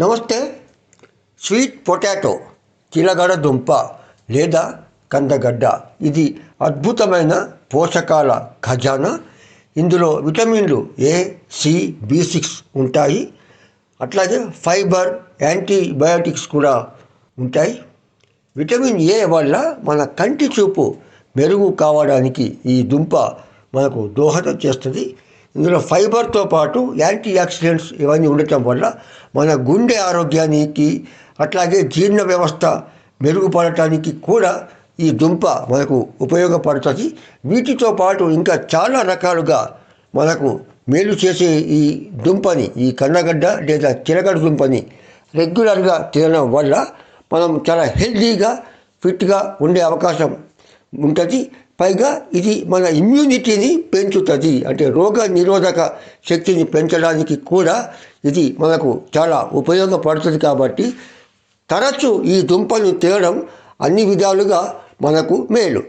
నమస్తే. Sweet potato చిలగడ దుంప లేదా కందగడ్డ. ఇది అద్భుతమైన పోషకాల ఖజానా. ఇందులో విటమిన్లు ఏ సి బి సిక్స్ ఉంటాయి. అట్లాగే ఫైబర్ యాంటీబయాటిక్స్ కూడా ఉంటాయి. విటమిన్ ఏ వల్ల మన కంటి చూపు మెరుగు కావడానికి ఈ దుంప మనకు దోహదం చేస్తుంది. ఇందులో ఫైబర్తో పాటు యాంటీ ఆక్సిడెంట్స్ ఇవన్నీ ఉండటం వల్ల మన గుండె ఆరోగ్యానికి అట్లాగే జీర్ణ వ్యవస్థ మెరుగుపడటానికి కూడా ఈ దుంప మనకు ఉపయోగపడుతుంది. వీటితో పాటు ఇంకా చాలా రకాలుగా మనకు మేలు చేసే ఈ దుంపని ఈ కన్నగడ్డ లేదా చిరగడ దుంపని రెగ్యులర్గా తినడం వల్ల మనం చాలా హెల్తీగా ఫిట్గా ఉండే అవకాశం ఉంటుంది. పైగా ఇది మన ఇమ్యూనిటీని పెంచుతుంది. అంటే రోగ నిరోధక శక్తిని పెంచడానికి కూడా ఇది మనకు చాలా ఉపయోగపడుతుంది కాబట్టి తరచు ఈ దుంపను తేయడం అన్ని విధాలుగా మనకు మేలు.